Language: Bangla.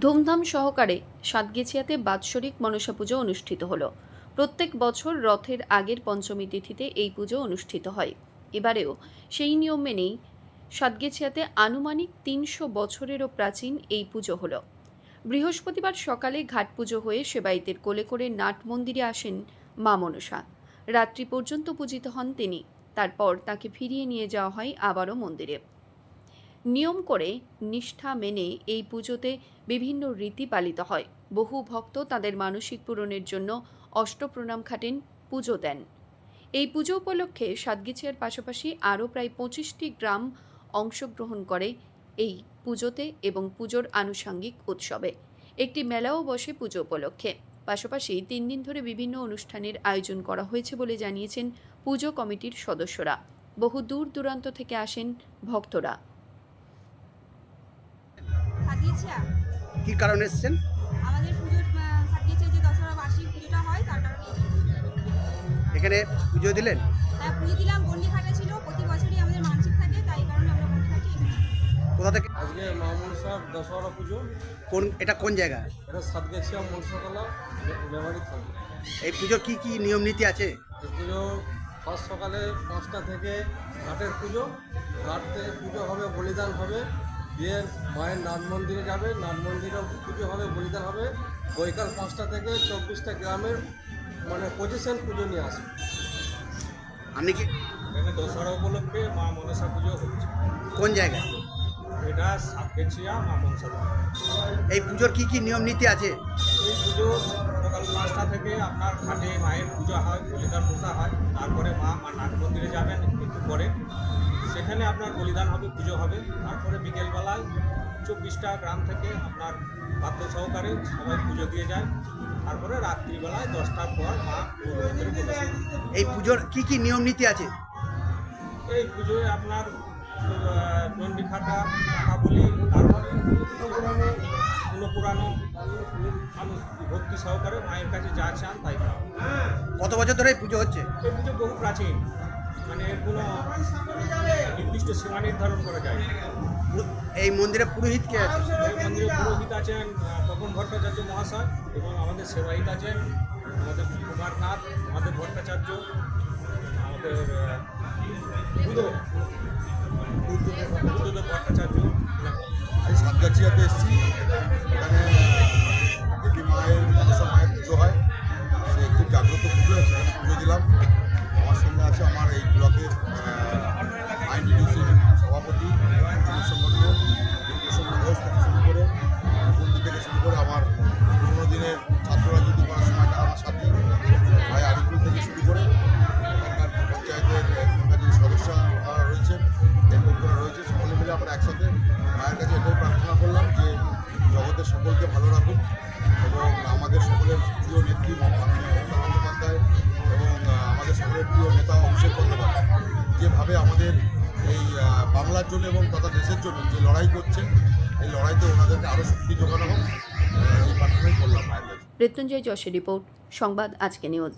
ধুমধাম সহকারে সাতগেছিয়াতে বাৎসরিক মনসা পুজো অনুষ্ঠিত হলো। প্রত্যেক বছর রথের আগের পঞ্চমী তিথিতে এই পুজো অনুষ্ঠিত হয়। এবারেও সেই নিয়ম মেনেই সাতগেছিয়াতে আনুমানিক তিনশো বছরেরও প্রাচীন এই পুজো হলো। বৃহস্পতিবার সকালে ঘাট পুজো হয়ে সেবাইতের কোলে করে নাট মন্দিরে আসেন মা মনসা। রাত্রি পর্যন্ত পূজিত হন তিনি। তারপর তাকে ফিরিয়ে নিয়ে যাওয়া হয় আবারও মন্দিরে। নিয়ম করে নিষ্ঠা মেনে এই পুজোতে বিভিন্ন রীতি পালিত হয়। বহু ভক্ত তাদের মানসিক পূরণের জন্য অষ্টপ্রণাম খাটেন, পুজো দেন। এই পুজো উপলক্ষে সাতগিছিয়ার পাশাপাশি আরও প্রায় পঁচিশটি গ্রাম অংশগ্রহণ করে এই পুজোতে এবং পুজোর আনুষাঙ্গিক উৎসবে। একটি মেলাও বসে পুজো উপলক্ষে। পাশাপাশি তিন দিন ধরে বিভিন্ন অনুষ্ঠানের আয়োজন করা হয়েছে বলে জানিয়েছেন পুজো কমিটির সদস্যরা। বহু দূর দূরান্ত থেকে আসেন ভক্তরা। সাজিয়েছিয়া কি কারণে এসেছেন? আমাদের পুজোর আহ, সাজিয়েছে যে দশহরা বার্ষিক পুজোটা হয় তার কারণে এখানে পুজো দিলেন? হ্যাঁ পুজো দিলাম গন্ডি ছিল প্রতি বছরই আমাদের মানসিক থাকে তাই কারণে আমরা গন্ডি কোথা থেকে? আজকে মামুন সাহেব দশহরা পুজো। কোন এটা কোন জায়গা? এটা সাতগাছিয়া মনসাতলা মেমারি থাকবে এই পুজোর কি কি নিয়ম নীতি আছে? এই পুজো ফার্স্ট সকালে পাঁচটা থেকে ঘাটের পুজো। ঘাট থেকে পুজো হবে বলিদান হবে। দিয়ে মায়ের নাট মন্দিরে যাবে নাট মন্দিরে পুজো হবে বলিদান হবে বৈকাল পাঁচটা থেকে চব্বিশটা গ্রামের মানে পজিশন পুজো নিয়ে আসবে। আপনি কি এখানে দশহরা উপলক্ষে মা মনসা পুজো হচ্ছে। কোন জায়গায় এটা সাতগেছিয়া মা মনসা পুজো। এই পুজোর কি কি নিয়ম নীতি আছে? এই পুজো সকাল পাঁচটা থেকে আপনার ঘাটে মায়ের পূজা হয় বলিদান পোষা হয় তারপরে মা মা নাট মন্দিরে যাবেন একটু পরে। সেখানে আপনার বলিদান হবে পুজো হবে। তারপরে বিকেলবেলায় চব্বিশটা গ্রাম থেকে আপনার বাদ্য সহকারে সবাই পুজো দিয়ে যায়। তারপরে রাত্রিবেলায় দশটার পর মা। এই পুজোর কি কি নিয়ম নীতি আছে? এই পুজোয় আপনার দণ্ডি খাটা কাবুলি তারপরে কোনো পুরানো মানুষ ভক্তি সহকারে মায়ের কাছে যা চান তাই কত বছর ধরে এই পুজো হচ্ছে? এই পুজো বহু প্রাচীন। মানে এর কোনো নির্দিষ্ট সীমা নির্ধারণ করা যায়। না। এই মন্দিরে পুরোহিত কে আছে? এই মন্দিরে পুরোহিত আছেন তপন ভট্টাচার্য মহাশয় এবং আমাদের সেবাহিত আছেন আমাদের কুমার নাথ আমাদের ভট্টাচার্য আমাদের বুদ্ধদেব ভট্টাচার্য। আমি সাতগাছিয়াতে এসেছি। এখানে সভাপতি সংগঠন প্রসন্ন ঘোষ থেকে শুরু করে বন্ধু থেকে শুরু করে আমার পুরোনো দিনের ছাত্ররা যদি পড়াশোনায় আমার সাথে ভাই আরিফুল থেকে শুরু করে পঞ্চায়েতের সদস্য রয়েছে, সকলে মিলে আমরা একসাথে মায়ের কাছে প্রার্থনা করলাম যে জগতের সকলকে ভালো রাখুন এবং আমাদের সকলের প্রিয় নেত্রী এবং আমাদের সকলের প্রিয় নেতা অভিষেক বন্দ্যোপাধ্যায়। যেভাবে আমাদের এই বাংলার জন্য এবং তথা দেশের জন্য যে লড়াই করছেন এই লড়াইতে ওনাদেরকে আরও শক্তি যোগানো হোক। এই প্রার্থনাই করলাম। মৃত্যুঞ্জয় যশের রিপোর্ট, সংবাদ আজকে নিউজ।